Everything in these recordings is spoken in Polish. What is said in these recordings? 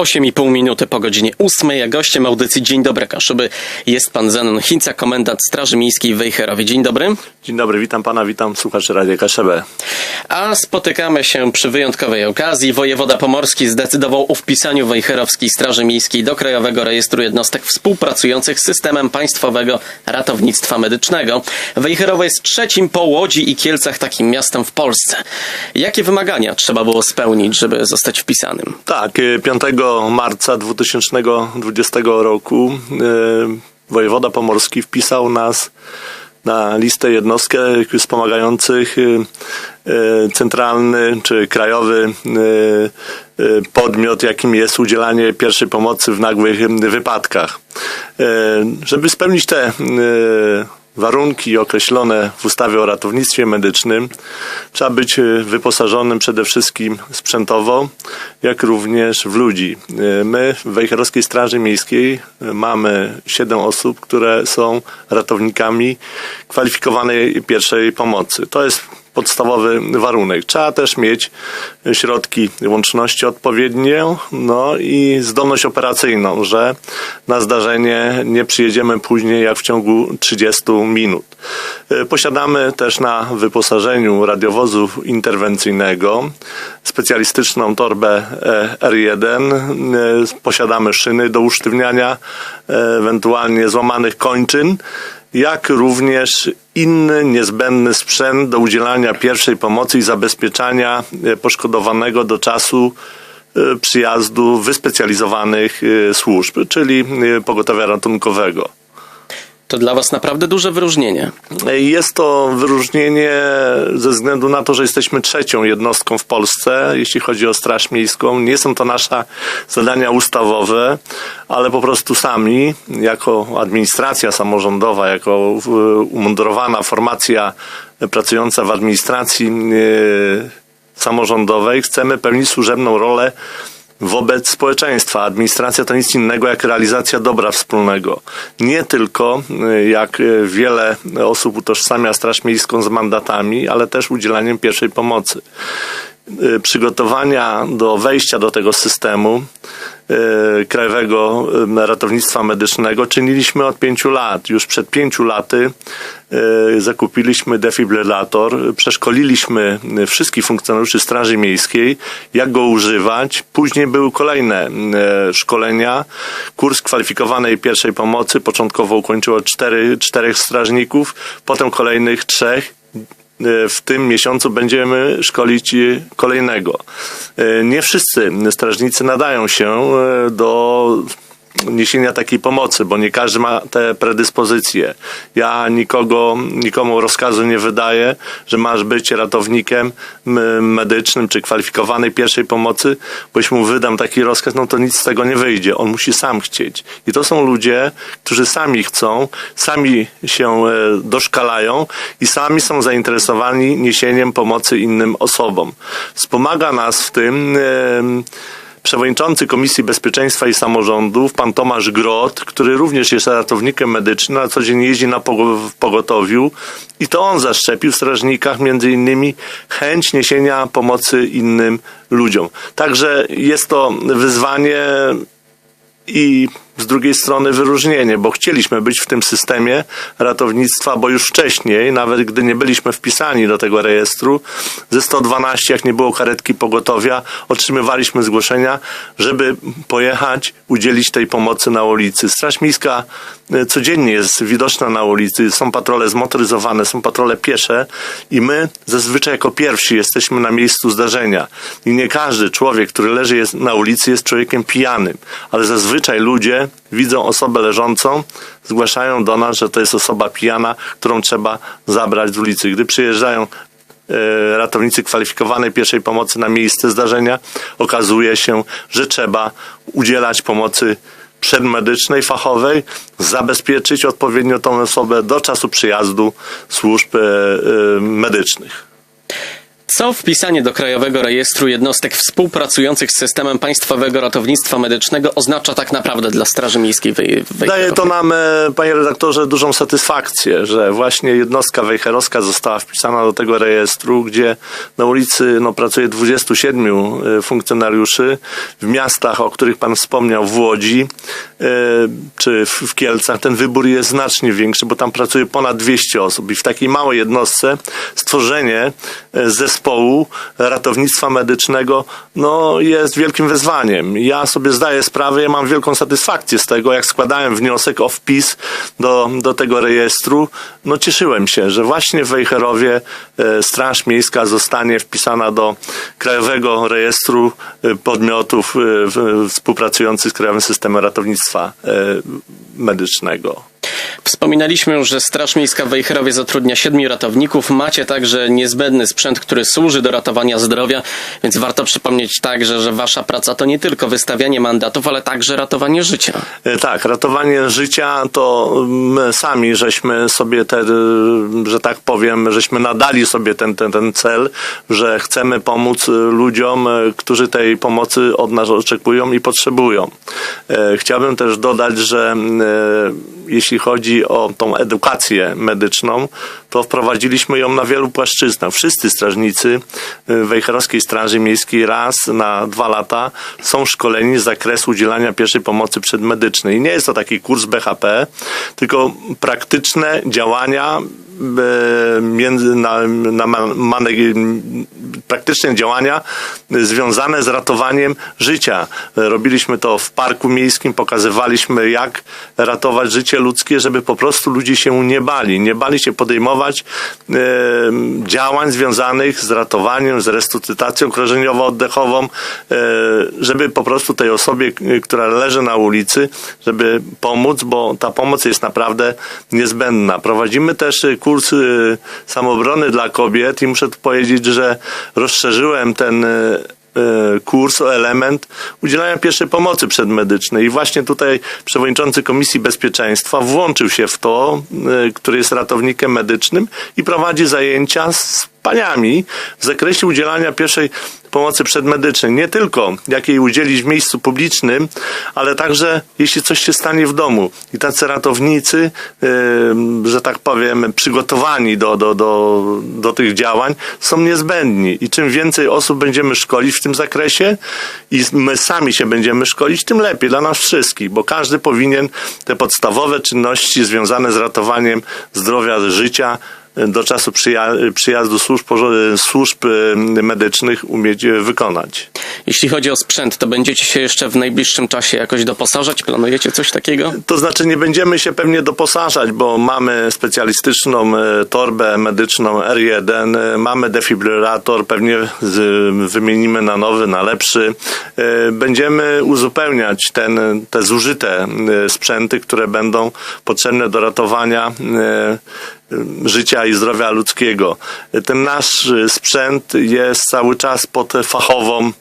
8,5 minuty po godzinie 8. Gościem audycji Dzień Dobry Kaszuby jest pan Zenon Hinca, komendant Straży Miejskiej w Wejherowie. Dzień dobry. Dzień dobry, witam pana, witam słuchaczy Radia Kaszebę. A spotykamy się przy wyjątkowej okazji. Wojewoda Pomorski zdecydował o wpisaniu Wejherowskiej Straży Miejskiej do Krajowego Rejestru Jednostek Współpracujących z systemem państwowego ratownictwa medycznego. Wejherowo jest trzecim po Łodzi i Kielcach takim miastem w Polsce. Jakie wymagania trzeba było spełnić, żeby zostać wpisanym? Tak, y, 5 marca 2020 roku y, wojewoda pomorski wpisał nas na listę jednostek wspomagających y, y, centralny czy krajowy podmiot, jakim jest udzielanie pierwszej pomocy w nagłych wypadkach. Żeby spełnić te warunki określone w ustawie o ratownictwie medycznym, trzeba być y, wyposażonym przede wszystkim sprzętowo, jak również w ludzi. Y, My w Wejherowskiej Straży Miejskiej y, mamy 7 osób, które są ratownikami kwalifikowanej pierwszej pomocy. To jest podstawowy warunek. Trzeba też mieć środki łączności odpowiednie, no i zdolność operacyjną, że na zdarzenie nie przyjedziemy później jak w ciągu 30 minut. Y, Posiadamy też na wyposażeniu radiowozu interwencyjnego specjalistyczną torbę e, R1. Y, Posiadamy szyny do usztywniania e, ewentualnie złamanych kończyn jak również inny niezbędny sprzęt do udzielania pierwszej pomocy i zabezpieczania e, poszkodowanego do czasu e, przyjazdu wyspecjalizowanych e, służb, czyli pogotowia ratunkowego. To dla Was naprawdę duże wyróżnienie. Jest to wyróżnienie ze względu na to, że jesteśmy trzecią jednostką w Polsce, jeśli chodzi o Straż Miejską. Nie są to nasze zadania ustawowe, ale po prostu sami, jako administracja samorządowa, jako e, umundurowana formacja pracująca w administracji e, samorządowej, chcemy pełnić służebną rolę wobec społeczeństwa. Administracja to nic innego jak realizacja dobra wspólnego. Nie tylko, y, jak y, wiele osób utożsamia Straż Miejską z mandatami, ale też udzielaniem pierwszej pomocy. Y, Przygotowania do wejścia do tego systemu Krajowego y, Ratownictwa Medycznego czyniliśmy od pięciu lat. Już przed pięciu laty y, zakupiliśmy defibrylator, przeszkoliliśmy wszystkich funkcjonariuszy Straży Miejskiej, jak go używać. Później były kolejne szkolenia, kurs kwalifikowanej pierwszej pomocy. Początkowo ukończyło cztery, czterech strażników, potem kolejnych trzech w tym miesiącu będziemy szkolić e, kolejnego. E, Nie wszyscy strażnicy nadają się e, do niesienia takiej pomocy, bo nie każdy ma te predyspozycje. Ja nikogo, nikomu rozkazu nie wydaję, że masz być ratownikiem medycznym czy kwalifikowanej pierwszej pomocy, bo jeśli mu wydam taki rozkaz, no to nic z tego nie wyjdzie. On musi sam chcieć. I to są ludzie, którzy sami chcą, sami się e, doszkalają i sami są zainteresowani niesieniem pomocy innym osobom. Wspomaga nas w tym em, przewodniczący Komisji Bezpieczeństwa i Samorządów, pan Tomasz Grot, który również jest ratownikiem medycznym, a co dzień jeździ na pogotowiu i to on zaszczepił w strażnikach między innymi chęć niesienia pomocy innym ludziom. Także jest to wyzwanie i z drugiej strony wyróżnienie, bo chcieliśmy być w tym systemie ratownictwa, bo już wcześniej, nawet gdy nie byliśmy wpisani do tego rejestru, ze 112, jak nie było karetki pogotowia, otrzymywaliśmy zgłoszenia, żeby pojechać, udzielić tej pomocy na ulicy. Straż Miejska e, codziennie jest widoczna na ulicy, są patrole zmotoryzowane, są patrole piesze i my zazwyczaj jako pierwsi jesteśmy na miejscu zdarzenia. I nie każdy człowiek, który leży jest na ulicy jest człowiekiem pijanym, ale zazwyczaj ludzie widzą osobę leżącą, zgłaszają do nas, że to jest osoba pijana, którą trzeba zabrać z ulicy. Gdy przyjeżdżają e, ratownicy kwalifikowanej pierwszej pomocy na miejsce zdarzenia, okazuje się, że trzeba udzielać pomocy przedmedycznej, fachowej, zabezpieczyć odpowiednio tą osobę do czasu przyjazdu służb e, e, medycznych. Co wpisanie do Krajowego Rejestru Jednostek Współpracujących z systemem Państwowego Ratownictwa Medycznego oznacza tak naprawdę dla Straży Miejskiej Wej- Wejherowej? Daje to nam, e, panie redaktorze, dużą satysfakcję, że właśnie jednostka wejherowska została wpisana do tego rejestru, gdzie na ulicy no, pracuje 27 e, funkcjonariuszy. W miastach, o których pan wspomniał, w Łodzi e, czy w Kielcach, ten wybór jest znacznie większy, bo tam pracuje ponad 200 osób i w takiej małej jednostce stworzenie e, zespołu ratownictwa medycznego no, jest wielkim wyzwaniem. Ja sobie zdaję sprawę, ja mam wielką satysfakcję z tego, jak składałem wniosek o wpis do, do tego rejestru, no cieszyłem się, że właśnie w Wejherowie e, Straż Miejska zostanie wpisana do Krajowego Rejestru e, Podmiotów e, współpracujących z Krajowym Systemem Ratownictwa Medycznego. Wspominaliśmy już, że Straż Miejska w Wejherowie zatrudnia siedmiu ratowników. Macie także niezbędny sprzęt, który służy do ratowania zdrowia, więc warto przypomnieć także, że wasza praca to nie tylko wystawianie mandatów, ale także ratowanie życia. E, Tak, ratowanie życia to my sami żeśmy sobie te, e, że tak powiem, żeśmy nadali sobie ten, ten, ten cel, że chcemy pomóc e, ludziom, którzy tej pomocy od nas oczekują i potrzebują. Chciałbym też dodać, że e, jeśli chodzi o tą edukację medyczną, to wprowadziliśmy ją na wielu płaszczyznach. Wszyscy strażnicy y, Wejherowskiej Straży Miejskiej raz na dwa lata są szkoleni z zakresu udzielania pierwszej pomocy przedmedycznej. I nie jest to taki kurs BHP, tylko praktyczne działania między, na, na ma- mane, praktyczne działania związane z ratowaniem życia. Robiliśmy to w parku miejskim, pokazywaliśmy jak ratować życie ludzkie, żeby po prostu ludzie się nie bali. Nie bali się podejmować e, działań związanych z ratowaniem, z resuscytacją krążeniowo-oddechową, e, żeby po prostu tej osobie, e, która leży na ulicy, żeby pomóc, bo ta pomoc jest naprawdę niezbędna. Prowadzimy też e, kurs samoobrony dla kobiet i muszę tu powiedzieć, że rozszerzyłem ten e, e, kurs o element udzielania pierwszej pomocy przedmedycznej. I właśnie tutaj przewodniczący Komisji Bezpieczeństwa włączył się w to, e, który jest ratownikiem medycznym i prowadzi zajęcia z paniami w zakresie udzielania pierwszej pomocy przedmedycznej. Nie tylko jakiej udzielić w miejscu publicznym, ale także jeśli coś się stanie w domu. I tacy ratownicy, że tak powiem, przygotowani do, do, do, do tych działań są niezbędni. I czym więcej osób będziemy szkolić w tym zakresie i my sami się będziemy szkolić, tym lepiej dla nas wszystkich, bo każdy powinien te podstawowe czynności związane z ratowaniem zdrowia, życia do czasu przyja- przyjazdu służb, służb e, medycznych umieć e, wykonać. Jeśli chodzi o sprzęt, to będziecie się jeszcze w najbliższym czasie jakoś doposażać? Planujecie coś takiego? To znaczy nie będziemy się pewnie doposażać, bo mamy specjalistyczną e, torbę medyczną R1, e, mamy defibrylator, pewnie wymienimy na nowy, na lepszy. Będziemy uzupełniać ten, te zużyte sprzęty, które będą potrzebne do ratowania życia i zdrowia ludzkiego. Ten nasz e, sprzęt jest cały czas pod fachową,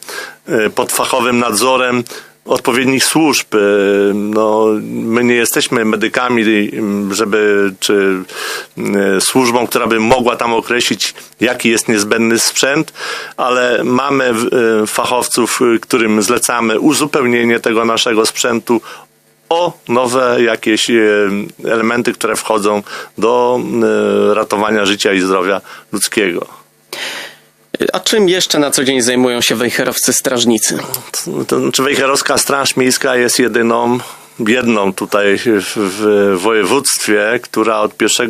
e, pod fachowym nadzorem odpowiednich służb. E, No, my nie jesteśmy medykami, żeby, czy służbą, która by mogła tam określić, jaki jest niezbędny sprzęt, ale mamy fachowców, którym zlecamy uzupełnienie tego naszego sprzętu o nowe jakieś e, elementy, które wchodzą do e, ratowania życia i zdrowia ludzkiego. A czym jeszcze na co dzień zajmują się wejherowscy strażnicy? To znaczy Wejherowska Straż Miejska jest jedyną, jedną tutaj w, województwie, która od 1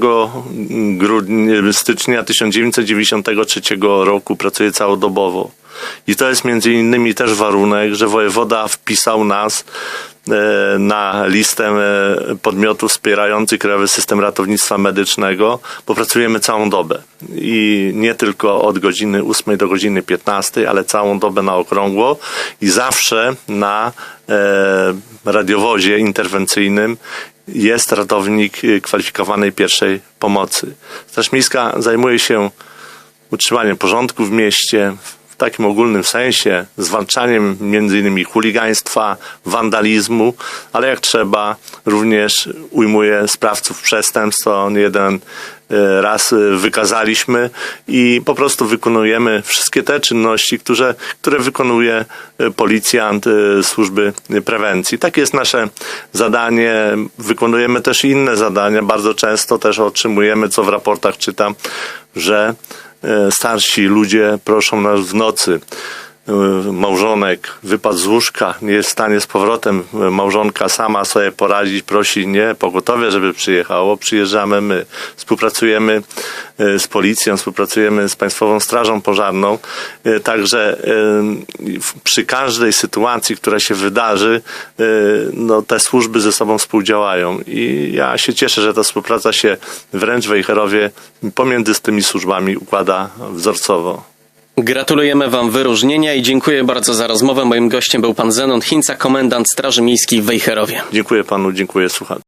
grudnia, stycznia 1993 roku pracuje całodobowo. I to jest między innymi też warunek, że wojewoda wpisał nas na listę e, podmiotów wspierających Krajowy System Ratownictwa Medycznego, bo pracujemy całą dobę. I nie tylko od godziny 8 do godziny 15, ale całą dobę na okrągło i zawsze na e, radiowozie interwencyjnym jest ratownik e, kwalifikowanej pierwszej pomocy. Straż Miejska zajmuje się utrzymaniem porządku w mieście, takim ogólnym sensie, zwalczaniem między innymi chuligaństwa, wandalizmu, ale jak trzeba również ujmuje sprawców przestępstw. To jeden e, raz e, wykazaliśmy i po prostu wykonujemy wszystkie te czynności, które, które wykonuje e, policjant służby prewencji. Takie jest nasze zadanie. Wykonujemy też inne zadania. Bardzo często też otrzymujemy, co w raportach czytam, że starsi ludzie proszą nas w nocy małżonek wypadł z łóżka, nie jest w stanie z powrotem y, małżonka sama sobie poradzić, prosi nie, pogotowie, żeby przyjechało, przyjeżdżamy my, współpracujemy y, z policją, współpracujemy z Państwową Strażą Pożarną, y, także przy każdej sytuacji, która się wydarzy, no, te służby ze sobą współdziałają. I ja się cieszę, że ta współpraca się wręcz w Wejherowie pomiędzy tymi służbami układa wzorcowo. Gratulujemy Wam wyróżnienia i dziękuję bardzo za rozmowę. Moim gościem był pan Zenon Hinca, komendant Straży Miejskiej w Wejherowie. Dziękuję panu, dziękuję słuchaczom.